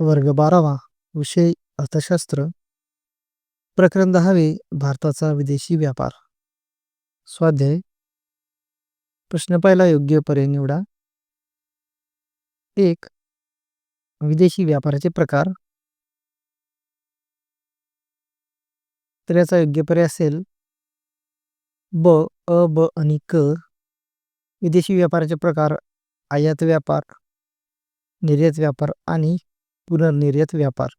वर्ग बारावा विषय अर्थशास्त्र. प्रकरण दहावे भारताचा विदेशी व्यापार. स्वाध्याय. प्रश्न पहिला योग्य पर्याय निवडा. एक विदेशी व्यापाराचे प्रकार. तर याचा योग्य पर्याय असेल ब अ ब आणि क. विदेशी व्यापाराचे प्रकार आयात व्यापार निर्यात व्यापार आणि पुनर्निर्यात व्यापार.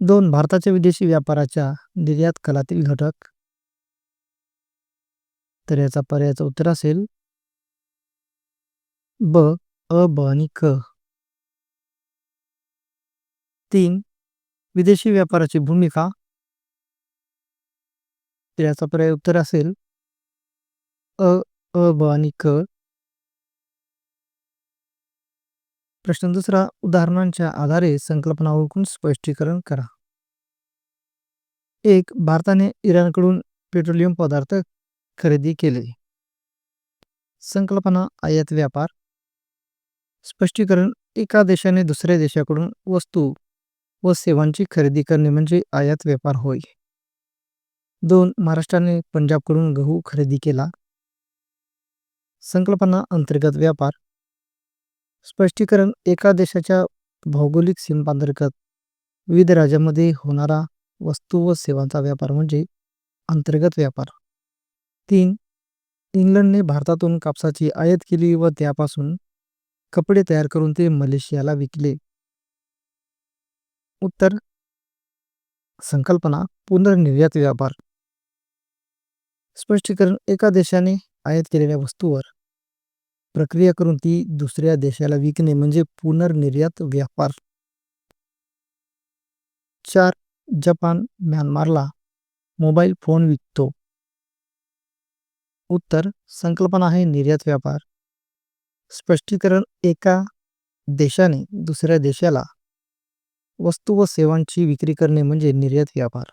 दोन भारताच्या विदेशी व्यापाराच्या निर्यात कलातील घटक. तर याचा पर्यायाचं उत्तर असेल ब अ ब आणि क. तीन विदेशी व्यापाराची भूमिका. तर याचा पर्याय उत्तर असेल अ अ ब आणि क. प्रश्न दुसरा उदाहरणांच्या आधारे संकल्पना ओळखून स्पष्टीकरण करा. एक भारताने इराणकडून पेट्रोलियम पदार्थ खरेदी केले. संकल्पना आयात व्यापार. स्पष्टीकरण एका देशाने दुसऱ्या देशाकडून वस्तू व सेवांची खरेदी करणे म्हणजे आयात व्यापार होय. दोन महाराष्ट्राने पंजाबकडून गहू खरेदी केला. संकल्पना अंतर्गत व्यापार. स्पष्टीकरण एका देशाच्या भौगोलिक सीमांतर्गत विविध राज्यांमध्ये होणारा वस्तू व सेवांचा व्यापार म्हणजे अंतर्गत व्यापार. तीन इंग्लंडने भारतातून कापसाची आयात केली व त्यापासून कपडे तयार करून ते मलेशियाला विकले. उत्तर संकल्पना पुनर्निर्यात व्यापार. स्पष्टीकरण एका देशाने आयात केलेल्या वस्तूवर प्रक्रिया करून ती दुसऱ्या देशाला विकणे म्हणजे पुनर्निर्यात व्यापार. चार जपान म्यानमारला मोबाईल फोन विकतो. उत्तर संकल्पना आहे निर्यात व्यापार. स्पष्टीकरण एका देशाने दुसऱ्या देशाला वस्तू व सेवांची विक्री करणे म्हणजे निर्यात व्यापार.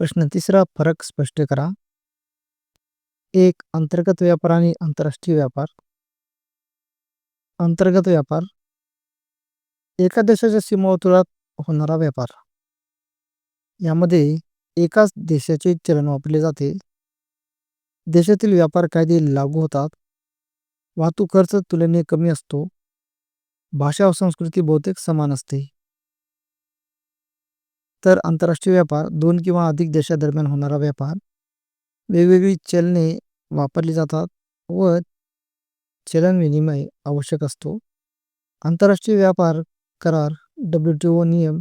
प्रश्न तिसरा फरक स्पष्ट करा. एक अंतर्गत व्यापार आणि आंतरराष्ट्रीय व्यापार. अंतर्गत व्यापार. एका देशाच्या सीमावर्तुळात होणारा व्यापार. यामध्ये एकाच देशाचे चलन वापरले जाते. देशातील व्यापार कायदे लागू होतात. वाहतूक खर्च तुलनेने कमी असतो. भाषा व संस्कृती बहुतेक समान असते. तर आंतरराष्ट्रीय व्यापार दोन किंवा अधिक देशादरम्यान होणारा व्यापार. वेगवेगळी चलने वापरली जातात व चलन विनिमय आवश्यक असतो. आंतरराष्ट्रीय व्यापार करार डब्ल्यू टी ओ नियम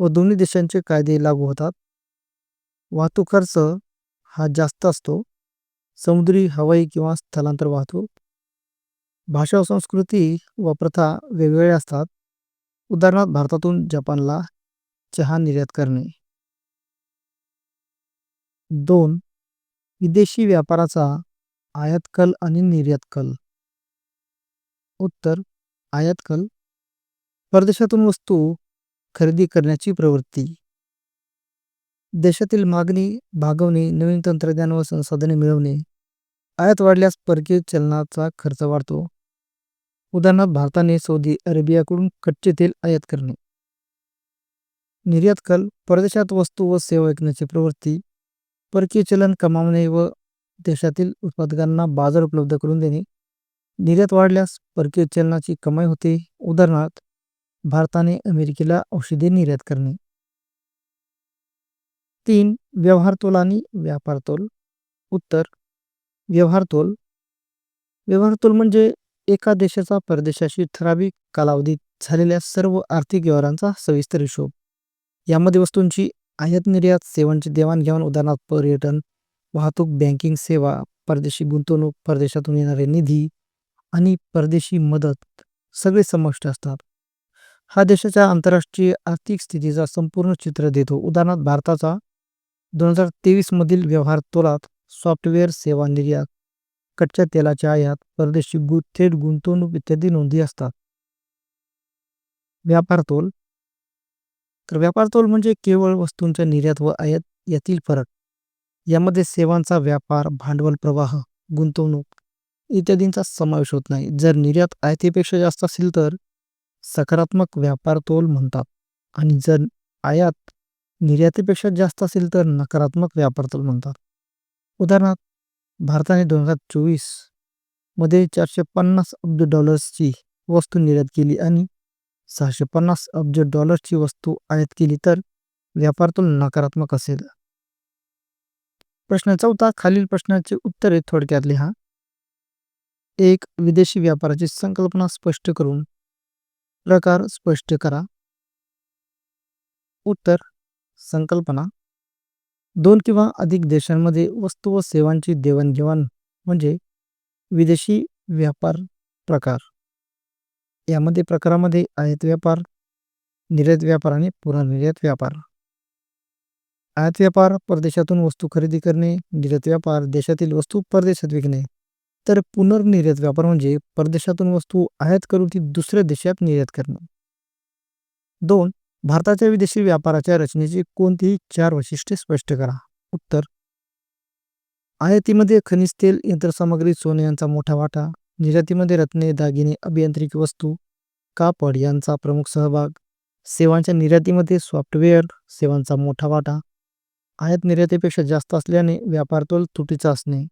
व दोन्ही देशांचे कायदे लागू होतात. वाहतूक खर्च हा जास्त असतो. समुद्री हवाई किंवा स्थलांतर वाहतूक. भाषा व संस्कृती व प्रथा वेगवेगळ्या असतात. उदाहरणार्थ भारतातून जपानला चहा निर्यात करणे. दोन विदेशी व्यापाराचा आयात कल आणि निर्यात कल उत्तर आयात कल परदेशातून वस्तू खरेदी करण्याची प्रवृत्ती. देशातील मागणी भागवणे नवीन तंत्रज्ञान व संसाधने मिळवणे. आयात वाढल्यास परकीय चलनाचा खर्च वाढतो. उदाहरणार्थ भारताने सौदी अरेबियाकडून कच्चे तेल आयात करणे. निर्यात कल परदेशात वस्तू व सेवा विकण्याची प्रवृत्ती. परकीय चलन कमावणे व देशातील उत्पादकांना बाजार उपलब्ध करून देणे. निर्यात वाढल्यास परकीय चलनाची कमाई होते. उदाहरणार्थ भारताने अमेरिकेला औषधे निर्यात करणे. तीन व्यवहार तोल आणि व्यापार तोल. उत्तर व्यवहार तोल. व्यवहार तोल म्हणजे एका देशाचा परदेशाशी ठराविक कालावधीत झालेल्या सर्व आर्थिक व्यवहारांचा सविस्तर हिशोब. यामध्ये वस्तूंची आयात निर्यात सेवांची देवाणघेवाण उदाहरणार्थ पर्यटन वाहतूक बँकिंग सेवा परदेशी गुंतवणूक परदेशातून येणारे निधी आणि परदेशी मदत सगळे समाविष्ट असतात. हा देशाच्या आंतरराष्ट्रीय आर्थिक स्थितीचा संपूर्ण चित्र देतो. उदाहरणार्थ भारताचा दोन हजार तेवीस मधील व्यवहार तोलात सॉफ्टवेअर सेवा निर्यात कच्च्या तेलाच्या आयात परदेशी गु थेट गुंतवणूक इत्यादी नोंदी असतात. व्यापार तोल तर व्यापार तोल म्हणजे केवळ वस्तूंच्या निर्यात व आयात यातील फरक. यामध्ये सेवांचा व्यापार भांडवल प्रवाह गुंतवणूक इत्यादींचा समावेश होत नाही. जर निर्यात आयातीपेक्षा जास्त असेल तर सकारात्मक व्यापार तोल म्हणतात. आणि जर आयात निर्यातीपेक्षा जास्त असेल तर नकारात्मक व्यापार तोल म्हणतात. उदाहरणार्थ भारताने दोन हजार चोवीसमध्ये चारशे पन्नास अब्ज डॉलर्सची वस्तू निर्यात केली आणि सहाशे पन्नास अब्ज डॉलर्सची वस्तू आयात केली तर व्यापारातून नकारात्मक असेल. प्रश्न चौथा खालील प्रश्नाचे उत्तरे थोडक्यात लिहा एक विदेशी व्यापाराची संकल्पना स्पष्ट करून प्रकार स्पष्ट करा. उत्तर संकल्पना. दोन किंवा अधिक देशांमध्ये वस्तू व सेवांची देवाणघेवाण म्हणजे विदेशी व्यापार प्रकार. यामध्ये प्रकारामध्ये आयात व्यापार निर्यात व्यापार आणि पुनर्निर्यात व्यापार. आयात व्यापार परदेशातून वस्तू खरेदी करणे निर्यात व्यापार देशातील वस्तू परदेशात विकणे. तर पुनर्निर्यात व्यापार म्हणजे परदेशातून वस्तू आयात करून ती दुसऱ्या देशात निर्यात करणे. दोन भारताच्या विदेशी व्यापाराच्या रचनेची कोणतीही चार वैशिष्ट्ये स्पष्ट करा. उत्तर आयातीमध्ये खनिज तेल यंत्रसामग्री सोने यांचा मोठा वाटा. निर्यातीमध्ये रत्ने दागिने अभियांत्रिकी वस्तू कापड यांचा प्रमुख सहभाग. सेवांच्या निर्यातीमध्ये सॉफ्टवेअर सेवांचा मोठा वाटा. आयात निर्यातीपेक्षा जास्त असल्याने व्यापार तोल तुटीचा असणे.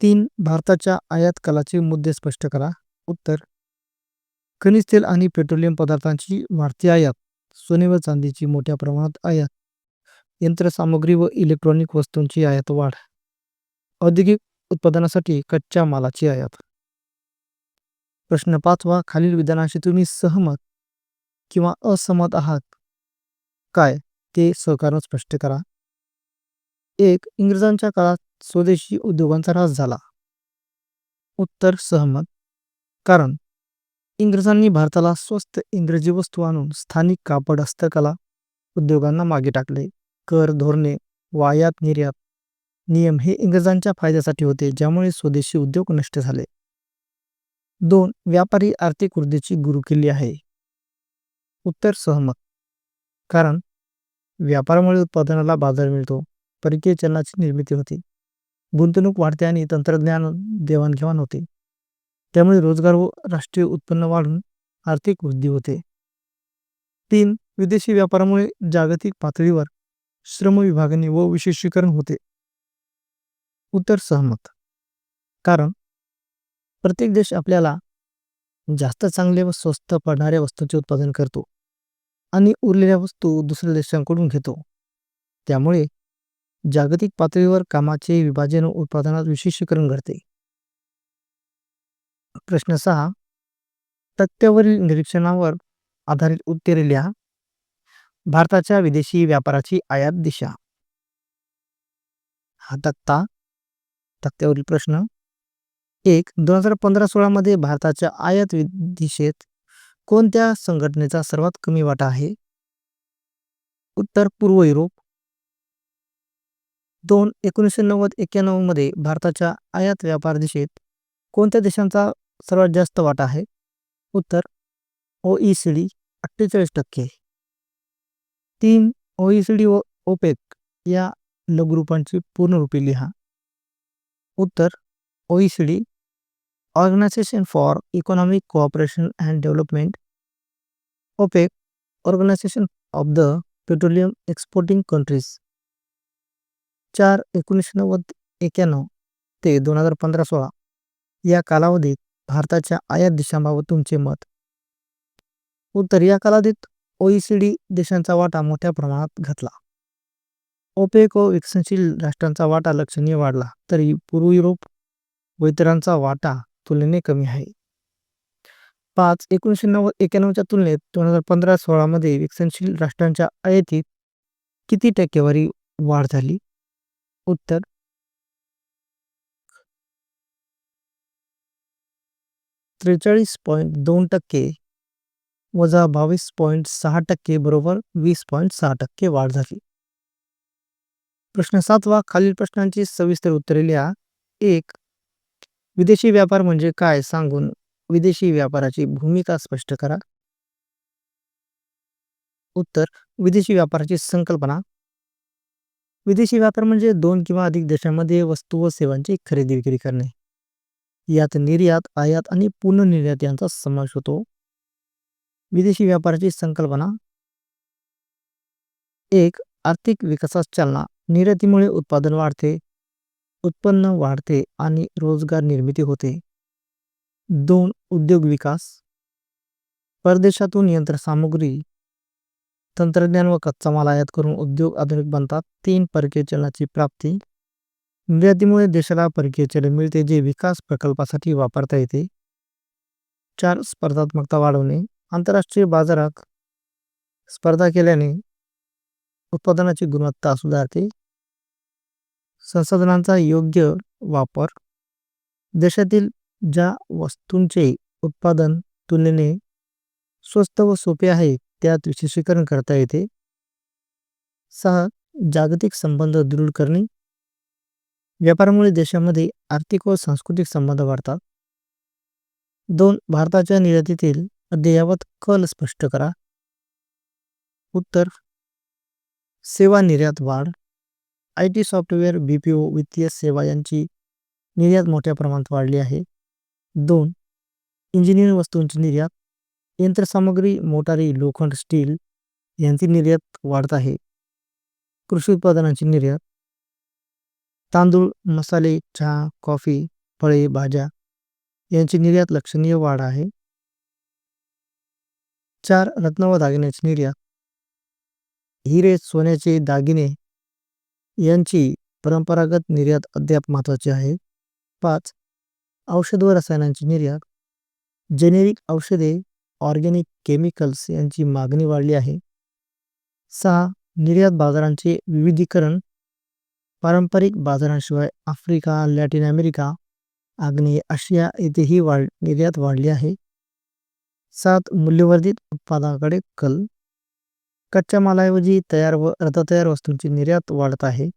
तीन भारताच्या आयात कलाचे मुद्दे स्पष्ट करा. उत्तर खनिज तेल आणि पेट्रोलियम पदार्थांची वाढती आयात. सोने व चांदीची मोठ्या प्रमाणात आयात. यंत्रसामुग्री व इलेक्ट्रॉनिक वस्तूंची आयात वाढ. औद्योगिक उत्पादनासाठी कच्च्या मालाची आयात. प्रश्न पाचवा खालील विधानाशी तुम्ही सहमत किंवा असहमत आहात? काय? ते सहकारण स्पष्ट करा. एक इंग्रजांच्या काळात स्वदेशी उद्योगांचा ऱ्हास झाला. उत्तर सहमत. कारण इंग्रजांनी भारताला स्वस्त इंग्रजी वस्तू आणून स्थानिक कापड हस्तकला उद्योगांना मागे टाकले. कर धोरणे वायात निर्यात नियम हे इंग्रजांच्या फायद्यासाठी होते ज्यामुळे स्वदेशी उद्योग नष्ट झाले. दोन व्यापारी आर्थिक वृद्धीची गुरुकिल्ली आहे. उत्तर सहमत. कारण व्यापारामुळे उत्पादनाला बाजार मिळतो परकीय चलनाची निर्मिती होते. गुंतवणूक वाढते आणि तंत्रज्ञान देवाणघेवाण होते. त्यामुळे रोजगार व राष्ट्रीय उत्पन्न वाढून आर्थिक वृद्धी होते. तीन विदेशी व्यापारामुळे जागतिक पातळीवर श्रम विभागणी व विशेषीकरण होते. उत्तर सहमत. कारण प्रत्येक देश आपल्याला जास्त चांगले व स्वस्त पडणाऱ्या वस्तूंचे उत्पादन करतो आणि उरलेल्या वस्तू दुसऱ्या देशांकडून घेतो. त्यामुळे जागतिक पातळीवर कामाचे विभाजन व उत्पादनात विशेषीकरण घडते. प्रश्न सहा. तथ्यावरील निरीक्षणावर आधारित उत्तरे लिहा भारताच्या विदेशी व्यापाराची आयात दिशा. हा तक्ता तक्त्यावरील प्रश्न. एक दोन हजार पंधरा सोळामध्ये भारताच्या आयात दिशेत कोणत्या संघटनेचा सर्वात कमी वाटा आहे? उत्तर पूर्व युरोप. दोन एकोणीसशे नव्वद एक्क्याण्णवमध्ये भारताच्या आयात व्यापार दिशेत कोणत्या देशांचा सर्वात जास्त वाटा आहे? उत्तर ओ ई सी डी अठ्ठेचाळीस टक्के. तीन ओ ई सी डी व ओपेक या लघुरूपांची पूर्णरूपी लिहा. उत्तर OECD organisation for economic cooperation and development OPEC organisation of the petroleum exporting countries चार एकोणीसशे नव्वद एक्क्याण्णव ते दोन हजार पंधरा सोळा या कालावधीत भारताच्या आयात देशांबाबत तुमचे मत. उत्तर या कालावधीत ओईसीडी देशांचा वाटा मोठ्या प्रमाणात घटला. ओपेको विकसनशील राष्ट्रांचा वाटा लक्षणीय वाढला तरी पूर्व युरोप व इतरांचा वाटा तुलनेने कमी आहे. पाच एकोणीसशे नव्वद एक्क्याण्णवच्या तुलनेत दोन हजार पंधरा सोळामध्ये विकसनशील राष्ट्रांच्या आयातीत किती टक्केवारी वाढ झाली? उत्तर त्रेचाळीस पॉईंट दोन टक्के वजा बावीस पॉईंट सहा टक्के बरोबर वीस पॉईंट सहा टक्के वाढ झाली. प्रश्न सातवा खालील प्रश्नांची सविस्तर उत्तरे लिहा. एक विदेशी व्यापार म्हणजे काय? सांगून विदेशी व्यापाराची भूमिका स्पष्ट करा. उत्तर विदेशी व्यापाराची संकल्पना. विदेशी व्यापार म्हणजे दोन किंवा अधिक देशांमध्ये वस्तू व सेवांची खरेदी विक्री करणे. यात निर्यात आयात आणि पुनर्निर्यात यांचा समावेश होतो. विदेशी व्यापाराची संकल्पना. एक आर्थिक विकासास चालना. निर्यातीमुळे उत्पादन वाढते उत्पन्न वाढते आणि रोजगार निर्मिती होते. दोन उद्योग विकास. परदेशातून यंत्रसामुग्री तंत्रज्ञान व कच्चा माल आयात करून उद्योग आधुनिक बनतात. तीन परकीय चलनाची प्राप्ती. निर्यातीमुळे देशाला परकीय चलन मिळते जे विकास प्रकल्पासाठी वापरता येते. चार स्पर्धात्मकता वाढवणे. आंतरराष्ट्रीय बाजारात स्पर्धा केल्याने उत्पादनाची गुणवत्ता सुधारते संसाधनांचा योग्य वापर. देशातील ज्या वस्तूंचे उत्पादन तुलनेने स्वस्त व सोपे आहे त्यात विशेषीकरण करता येते. सहा जागतिक संबंध दृढ करणे. व्यापारामुळे देशामध्ये आर्थिक व सांस्कृतिक संबंध वाढतात. दोन भारताच्या निर्यातीतील अद्ययावत कल स्पष्ट करा. उत्तर सेवा निर्यात वाढ I T software B P O वित्तीय सेवा यांची निर्यात मोठ्या प्रमाणात वाढली आहे. दोन इंजिनिअरिंग वस्तूंची निर्यात यंत्रसामग्री मोटारी लोखंड स्टील यांची निर्यात वाढत आहे. कृषी उत्पादनांची निर्यात तांदूळ मसाले चहा कॉफी फळे भाज्या यांची निर्यात लक्षणीय वाढ आहे. चार रत्न व दागिन्यांची निर्यात हिरे सोन्याचे दागिने यांची परंपरागत निर्यात अद्याप महत्वाची आहे. पाच औषध व रसायनांची निर्यात. जेनेरिक औषधे ऑर्गॅनिक केमिकल्स यांची मागणी वाढली आहे. सहा निर्यात बाजारांचे विविधीकरण. पारंपरिक बाजारांशिवाय आफ्रिका लॅटिन अमेरिका आग्नेय आशिया येथेही वाढ निर्यात वाढली आहे. सात मूल्यवर्धित उत्पादनाकडे कल. कच्च्या मालाऐवजी तयार व अर्धतयार वस्तूंची निर्यात वाढत आहे.